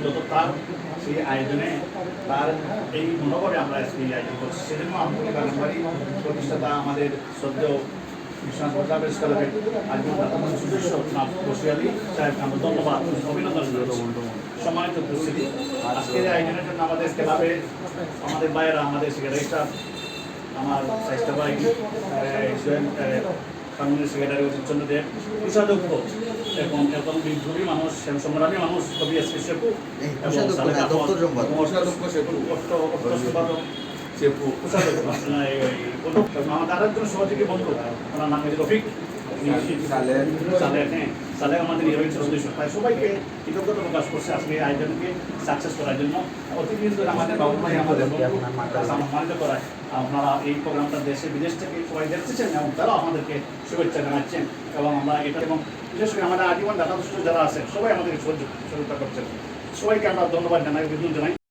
মূলত তার সেই আয়োজনে তার এই মনোভাবে আমরা আজকে এই আয়োজন করছি। সেজন্য আব্দুল কালাম প্রতিষ্ঠাতা আমাদের সদ্য বিশ্বনাথ প্রতাপের স্কলারের বর্তমান সদস্য নাম বসিয়ালি সাহেবকে আমরা ধন্যবাদ অভিনন্দন সম্মানিত উপস্থিতি। আজকের আয়োজনের জন্য আমাদের ক্লাবে আমাদের বাইরা আমাদের সেক্রেটারি স্টাফ আমার স্বাস্থ্য ভাই কানুনের সেক্রেটারি অজিতচন্দ্র দেব কোষাধ্যক্ষ এবং এবং বিদ্রোহী মানুষ সংগ্রামী মানুষ কবি এস পি শেপু এবং কোষাধ্যক্ষ। আমাদের আরেকজন সহযোগী বন্ধু ওনার নাম হচ্ছে রফিক এই আপনারা এই প্রোগ্রামটা দেশে বিদেশ থেকে সবাই দেখতেছেন এবং তারাও আমাদেরকে শুভেচ্ছা জানাচ্ছেন এবং আমরা এটা এবং বিশেষ করে আমাদের আজীবন দাতা যারা আছেন সবাই আমাদেরকে সহযোগিতা করছেন সবাইকে আমরা ধন্যবাদ জানাই, অভিনন্দন জানাই।